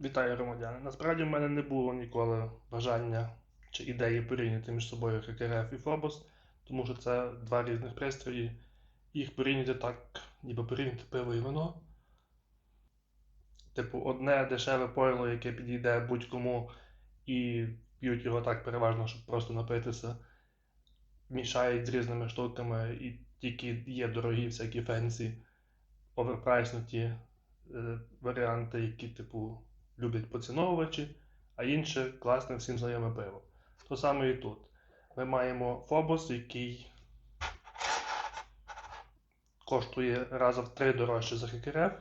Вітаю громадяни. Насправді в мене не було ніколи бажання чи ідеї порівняти між собою ХКРФ і Фобос, тому що це два різних пристрої. Їх порівняти так, ніби порівняти пиво і вино. Типу, одне дешеве пойло, яке підійде будь-кому і п'ють його так переважно, щоб просто напитися. Мішають з різними штуками, і тільки є дорогі всякі фенсі, оверпрайснуті е, варіанти, які, типу, люблять поціновувачі, а інше класне всім знайоме пиво. То саме і тут. Ми маємо Фобос, який коштує раза в три дорожче за ХКРФ.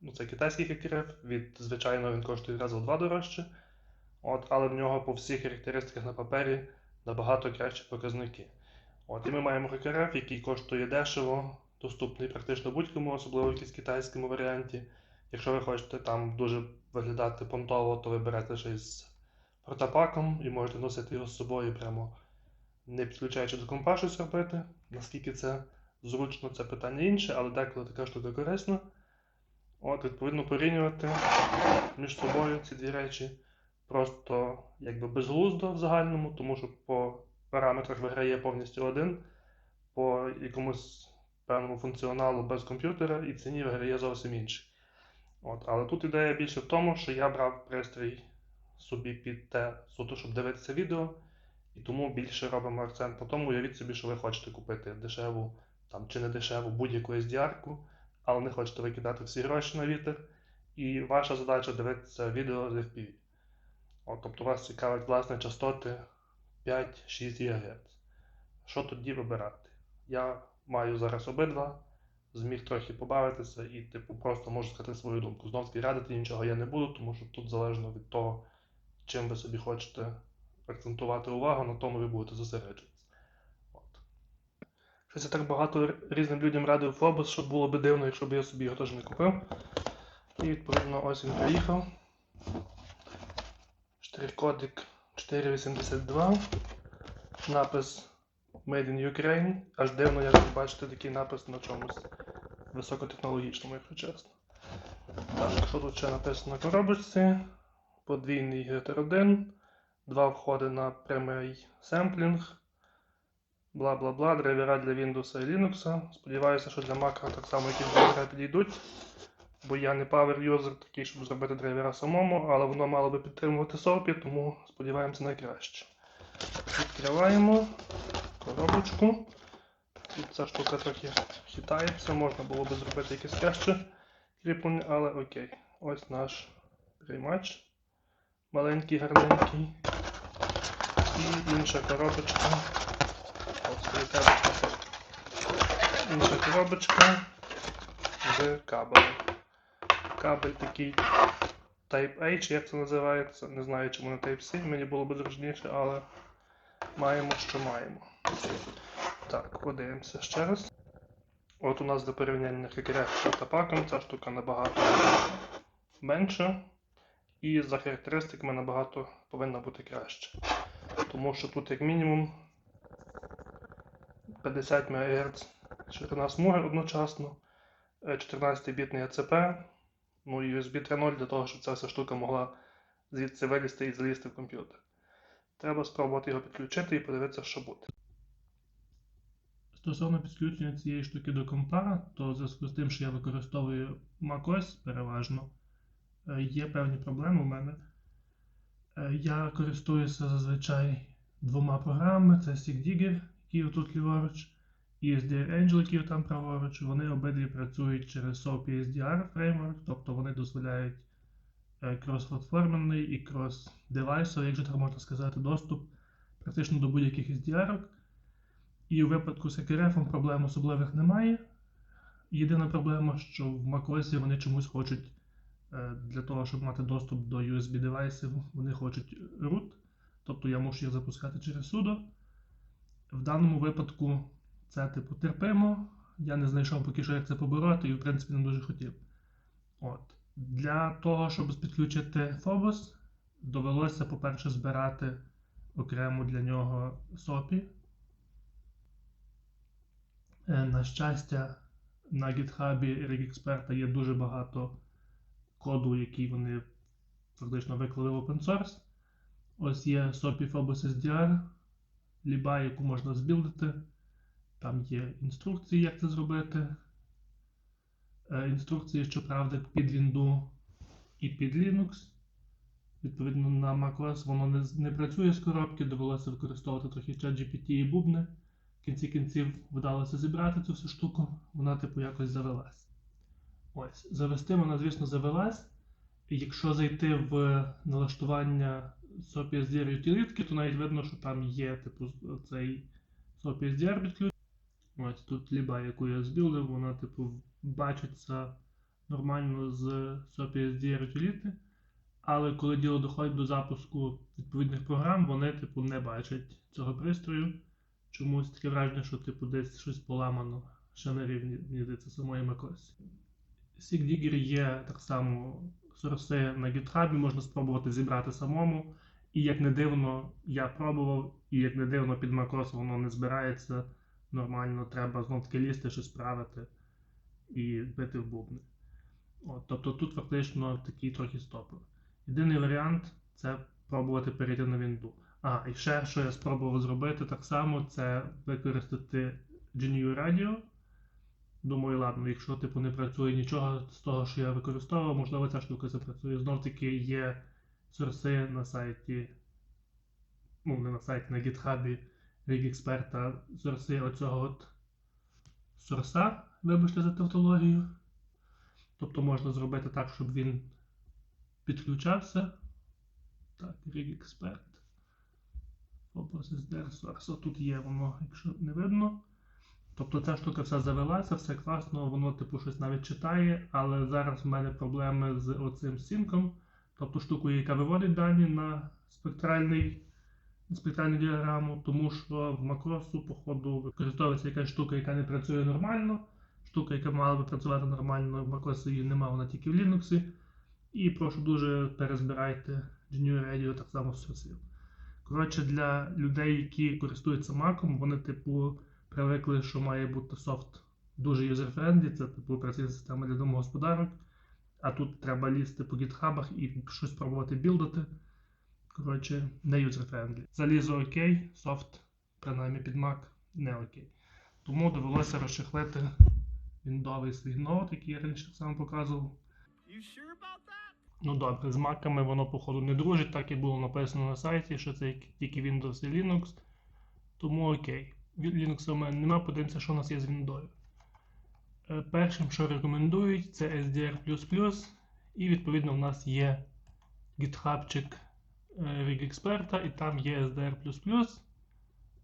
Ну, це китайський ХКРФ, від звичайного він коштує раза в два дорожче. От, але в нього по всіх характеристиках на папері набагато кращі показники. От, і ми маємо ХКРФ, який коштує дешево, доступний практично будь-кому, особливо в якійсь китайському варіанті. Якщо ви хочете там дуже виглядати понтово, то ви берете ще із протапаком і можете носити його з собою прямо не підключаючи до компа щось робити. Наскільки це зручно, це питання інше, але деколи така штука корисна. От, відповідно, порівнювати між собою ці дві речі просто якби безглуздо в загальному, тому що по параметрах виграє повністю один, по якомусь певному функціоналу без комп'ютера і ціні виграє зовсім інший. От, але тут ідея більше в тому, що я брав пристрій собі під те, суто, щоб дивитися відео, і тому більше робимо акцент на тому, уявіть собі, що ви хочете купити дешеву там, чи не дешеву будь-яку SDR-ку, але не хочете викидати всі гроші на вітер. І ваша задача дивитися відео з FPV. От, тобто вас цікавить власне частоти 5-6 ГГц. Що тоді вибирати? Я маю зараз обидва зміг трохи побавитися і, типу, просто можу сказати свою думку. Знов таки радити нічого я не буду, тому що тут залежно від того, чим ви собі хочете акцентувати увагу, на тому ви будете зосереджуватися. От. Щось я так багато різним людям радив Фобос, що було би дивно, якщо б я собі його теж не купив. І відповідно ось він приїхав. Штрих-кодик 482. Напис Made in Ukraine. Аж дивно, як ви бачите такий напис на чомусь високотехнологічному, якщо чесно. Так, що тут ще написано на коробочці? Подвійний гетер 1, два входи на прямий семплінг, бла бла бла, драйвера для Windows і Linux. Сподіваюся, що для Mac так само якісь драйвера підійдуть. Бо я не power юзер такий, щоб зробити драйвера самому, але воно мало би підтримувати SOAP, тому сподіваємося найкраще. Відкриваємо коробочку. Тут ця штука трохи хитається, можна було би зробити якесь краще кріплення, але окей. Ось наш приймач. Маленький, гарненький. І інша коробочка. Ось коробочка. Інша коробочка з кабелем. Кабель такий Type H, як це називається. Не знаю, чому не Type-C, мені було б зручніше, але маємо, що маємо. Так, подивимося ще раз. От у нас до порівняння з тапаком ця штука набагато менша. І за характеристиками набагато повинна бути краще. Тому що тут, як мінімум, 50 МГц ширина смуги одночасно, 14-бітний АЦП, ну і USB 3.0 для того, щоб ця вся штука могла звідси вилізти і залізти в комп'ютер. Треба спробувати його підключити і подивитися, що буде. Стосовно підключення цієї штуки до компа, то в зв'язку з тим, що я використовую macOS переважно, е, є певні проблеми у мене. Е, Я користуюся зазвичай двома програмами: це SIGDIGGER, який тут ліворуч, і SDR Angel, який там праворуч. Вони обидві працюють через SOAP SDR фреймворк, тобто вони дозволяють крос-платформенний і крос-девайсовий, якщо так можна сказати, доступ практично до будь-яких SDR. І у випадку з XRF проблем особливих немає. Єдина проблема, що в macOS вони чомусь хочуть е, для того, щоб мати доступ до USB девайсів, вони хочуть root, тобто я мушу їх запускати через sudo. В даному випадку це типу терпимо. Я не знайшов поки що, як це побороти, і в принципі не дуже хотів. От. Для того, щоб підключити Phobos, довелося, по-перше, збирати окремо для нього SOPI. Е, На щастя, на GitHub RigExpert є дуже багато коду, який вони фактично виклали в open source. Ось є SOPI Phobos SDR, ліба, яку можна збілдити. Там є інструкції, як це зробити. Е, Інструкції, щоправда, під Windows і під Linux. Відповідно, на macOS воно не, не працює з коробки, довелося використовувати трохи ChatGPT і бубни. В кінці кінців вдалося зібрати цю всю штуку, вона, типу, якось завелась. Ось, завести вона, звісно, завелась. Якщо зайти в налаштування SOPSDR утилітки, то навіть видно, що там є, типу, цей SOPSDR підключений. Ось тут ліба, яку я збілдив, вона, типу, бачиться нормально з SOPSDR утиліти. Але коли діло доходить до запуску відповідних програм, вони, типу, не бачать цього пристрою. Чомусь таке враження, що типу десь щось поламано ще на рівні, мені здається, самої macOS. SigDigger є так само сорси на GitHub, можна спробувати зібрати самому. І як не дивно, я пробував, і як не дивно, під macOS воно не збирається нормально, треба знов таки лізти, щось правити і бити в бубни. От, тобто тут фактично такий трохи стопор. Єдиний варіант це пробувати перейти на Windows. А, і ще, що я спробував зробити так само, це використати GNU Radio. Думаю, ладно, якщо типу не працює нічого з того, що я використовував, можливо, ця штука запрацює. Знов таки є сорси на сайті, ну, не на сайті, на GitHub експерта сорси оцього от сорса, вибачте за тавтологію. Тобто можна зробити так, щоб він підключався. Так, Rig Expert. Source. Тут є воно, якщо не видно. Тобто ця штука вся завелася, все класно, воно типу щось навіть читає, але зараз в мене проблеми з оцим синком, тобто штукою, яка виводить дані на спектральний, спектральну діаграму, тому що в макросу, походу, використовується якась штука, яка не працює нормально. Штука, яка мала би працювати нормально, в macOS її немає, вона тільки в Linux. І прошу дуже перезбирайте GNU Radio так само з сорсів. Коротше, для людей, які користуються Mac, вони, типу, привикли, що має бути софт дуже юзер-френдлі, це типу операційна система для домогосподарок. А тут треба лізти по гітхабах і щось пробувати білдити. Коротше, не юзер-френдлі. Залізо окей, софт, принаймні під Mac, не окей. Тому довелося розшихлити віндовий свій ноут, який я раніше сам показував. Sure? Ну добре, з маками воно, походу, не дружить, так і було написано на сайті, що це тільки Windows і Linux. Тому окей. Від Linux у мене нема, подивимося, що у нас є з Windows. Е, Першим, що рекомендують, це SDR. І відповідно в нас є гітхабчик Rig експерта, і там є SDR,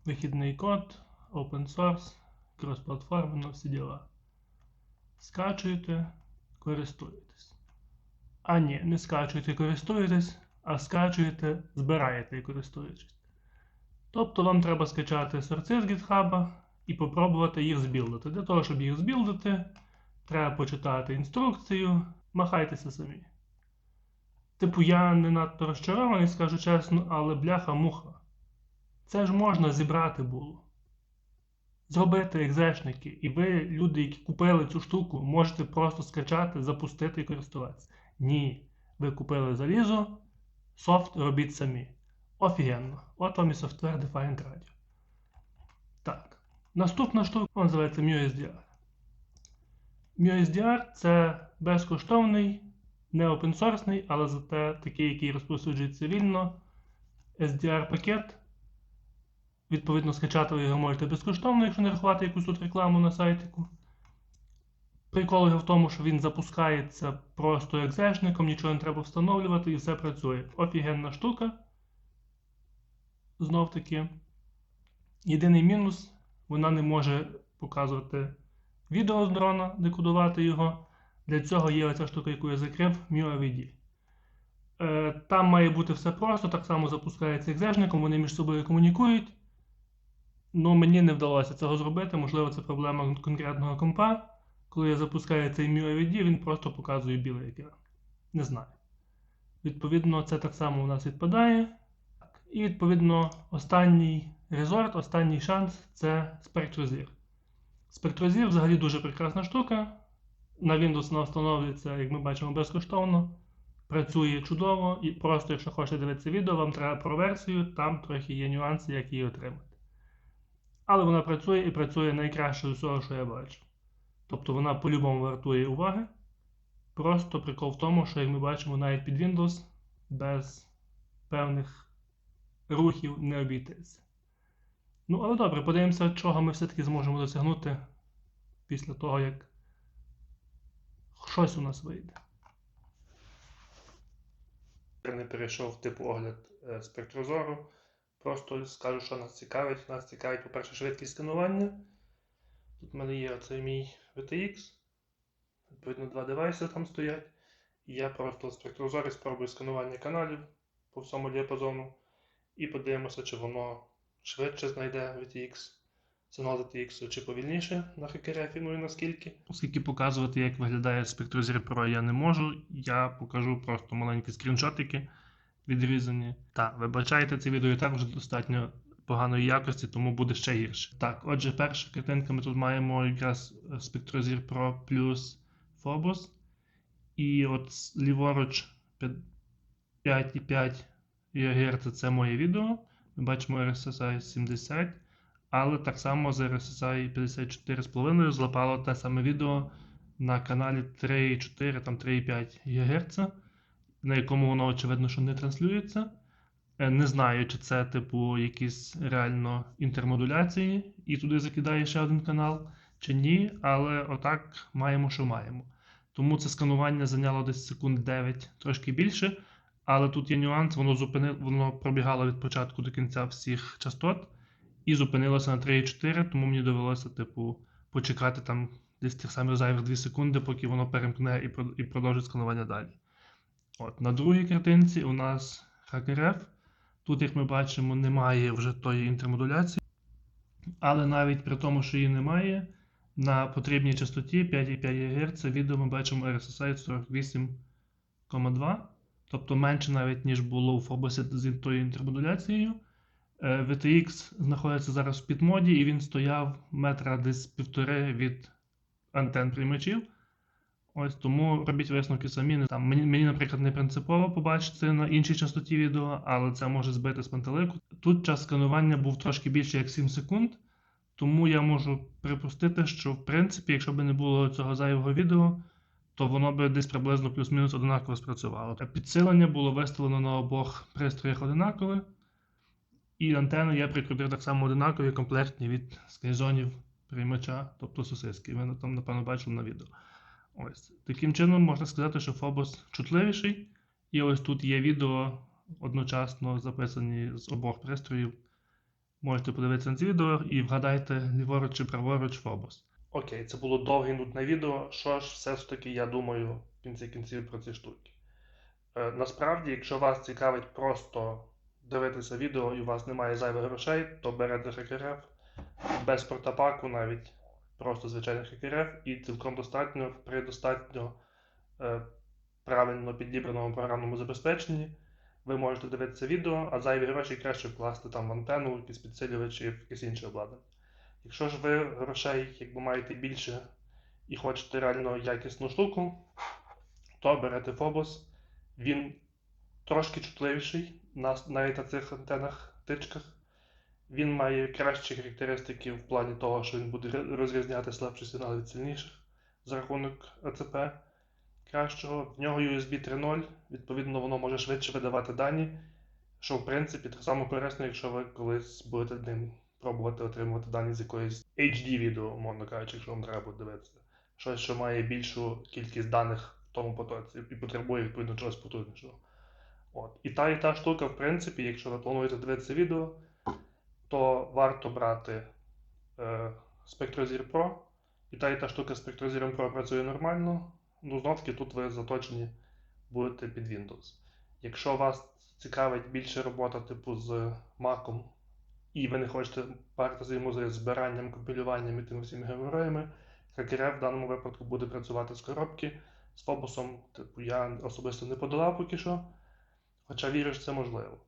вихідний код, open source, крос-платформа, всі діла. Скачуєте, користуєтесь. А ні, не скачуєте і користуєтесь, а скачуєте, збираєте і користуєтесь. Тобто вам треба скачати сорці з GitHub і попробувати їх збілдити. Для того, щоб їх збілдити, треба почитати інструкцію, махайтеся самі. Типу, я не надто розчарований, скажу чесно, але бляха-муха. Це ж можна зібрати було. Зробити екзешники, і ви, люди, які купили цю штуку, можете просто скачати, запустити і користуватися. Ні, ви купили залізо, софт робіть самі. Офігенно. От вам і Software Defined Radio. Так. Наступна штука називається MuSDR. MuSDR це безкоштовний, не опенсорсний, але зате такий, який розповсюджується вільно. SDR-пакет. Відповідно, скачати ви його можете безкоштовно, якщо не рахувати якусь тут рекламу на сайтику. Прикол його в тому, що він запускається просто екзешником, нічого не треба встановлювати і все працює. Офігенна штука. Знов таки. Єдиний мінус, вона не може показувати відео з дрона, декодувати його. Для цього є оця штука, яку я закрив, MuAVD. Е, Там має бути все просто, так само запускається екзешником, вони між собою комунікують. Ну, мені не вдалося цього зробити, можливо, це проблема конкретного компа. Коли я запускаю цей MuAVD, він просто показує білий екран. Не знаю. Відповідно, це так само у нас відпадає. І відповідно останній резорт, останній шанс це SpectroZir. SpectroZir взагалі дуже прекрасна штука. На Windows вона встановлюється, як ми бачимо, безкоштовно. працює чудово, і просто якщо хочете дивитися відео, вам треба про версію, там трохи є нюанси, як її отримати. Але вона працює і працює найкраще з усього, що я бачу. Тобто вона по-любому вартує уваги. Просто прикол в тому, що як ми бачимо навіть під Windows без певних рухів не обійтися. Ну, але добре, подивимося, чого ми все-таки зможемо досягнути після того, як щось у нас вийде. Я не перейшов в типу огляд е, спектрозору. Просто скажу, що нас цікавить. Нас цікавить, по-перше, швидкість сканування. Тут в мене є оцей мій VTX. Відповідно, два девайси там стоять. Я просто в спектрозорі спробую сканування каналів по всьому діапазону. І подивимося, чи воно швидше знайде VTX, сигнал VTX, чи повільніше на хакерефі, ну і наскільки. Оскільки показувати, як виглядає спектрозір Pro я не можу, я покажу просто маленькі скріншотики відрізані. Так, вибачайте, це відео і так вже достатньо поганої якості, тому буде ще гірше. Так, отже, перша картинка ми тут маємо якраз е, спектрозір Pro плюс Phobos. І от ліворуч 5,5 ГГц це моє відео. Ми бачимо RSSI 70, але так само з RSSI 54,5 злапало те саме відео на каналі 3,4, там 3,5 ГГц, на якому воно очевидно, що не транслюється. Е, Не знаю, чи це типу якісь реально інтермодуляції, і туди закидає ще один канал, чи ні, але отак маємо, що маємо. Тому це сканування зайняло десь секунд 9, трошки більше. Але тут є нюанс, воно зупини... воно пробігало від початку до кінця всіх частот і зупинилося на 3,4, тому мені довелося, типу, почекати там десь тих самих зайвих 2 секунди, поки воно перемкне і продовжить сканування далі. От, на другій картинці у нас HackerF. Тут, як ми бачимо, немає вже тої інтермодуляції. Але навіть при тому, що її немає, на потрібній частоті 5,5 ГГц відео ми бачимо RSSI 48,2, тобто менше навіть, ніж було у Phobos з тою інтермодуляцією. Е, VTX знаходиться зараз в підмоді, і він стояв метра десь півтори від антен приймачів. Ось тому робіть висновки самі. Не Там, мені, мені, наприклад, не принципово побачити на іншій частоті відео, але це може збити з пантелику. Тут час сканування був трошки більше як 7 секунд, тому я можу припустити, що в принципі, якщо б не було цього зайвого відео, то воно би десь приблизно плюс-мінус однаково спрацювало. Підсилення було виставлено на обох пристроях одинакове, і антени я прикрутив так само одинакові, комплектні від скайзонів приймача, тобто сосиски. Ви там, напевно, бачили на відео. Ось. Таким чином можна сказати, що Phobos чутливіший, і ось тут є відео одночасно записані з обох пристроїв. Можете подивитися на це відео і вгадайте ліворуч чи праворуч Phobos. Окей, це було довге нудне відео. Що ж все ж таки я думаю в кінці кінців про ці штуки. Е, насправді, якщо вас цікавить просто дивитися відео і у вас немає зайвих грошей, то берете хакерев без портапаку навіть просто звичайний хакерев і цілком достатньо при достатньо е, правильно підібраному програмному забезпеченні. Ви можете дивитися відео, а зайві гроші краще вкласти там в антенну, якісь підсилювачі, в якесь інше обладнання. Якщо ж ви грошей якби маєте більше і хочете реально якісну штуку, то берете Phobos. Він трошки чутливіший на, навіть на цих антенах тичках. Він має кращі характеристики в плані того, що він буде розрізняти слабші сигнали від сильніших за рахунок АЦП кращого. В нього USB 3.0, відповідно, воно може швидше видавати дані, що в принципі так само корисно, якщо ви колись будете ним пробувати отримувати дані з якоїсь HD відео, умовно кажучи, якщо вам треба буде дивитися. Щось, що має більшу кількість даних в тому потоці і потребує відповідно чогось потужнішого. От. І та і та штука, в принципі, якщо ви плануєте дивитися відео, то варто брати е, Spectrozir Pro. І та і та штука з Spectrozir Pro працює нормально. Ну, знов таки тут ви заточені будете під Windows. Якщо вас цікавить більше робота типу з Mac, і ви не хочете паритися йому з збиранням, компілюванням і тими всіми героями, Хакерев в даному випадку буде працювати з коробки. З Фобусом, типу, я особисто не подолав поки що, хоча вірю, що це можливо.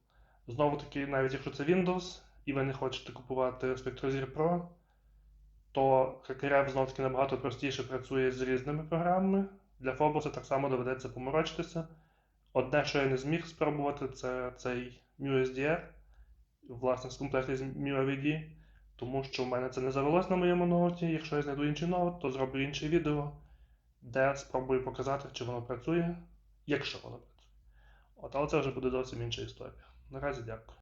Знову таки, навіть якщо це Windows, і ви не хочете купувати Spectrozir Pro, то Хакерев знов таки набагато простіше працює з різними програмами. Для Phobos так само доведеться поморочитися. Одне, що я не зміг спробувати, це цей MuSDR, власне, з комплекті з MuAVD, тому що в мене це не завелось на моєму ноуті. Якщо я знайду інший ноут, то зроблю інше відео, де спробую показати, чи воно працює, якщо воно працює. От, але це вже буде зовсім інша історія. Наразі дякую.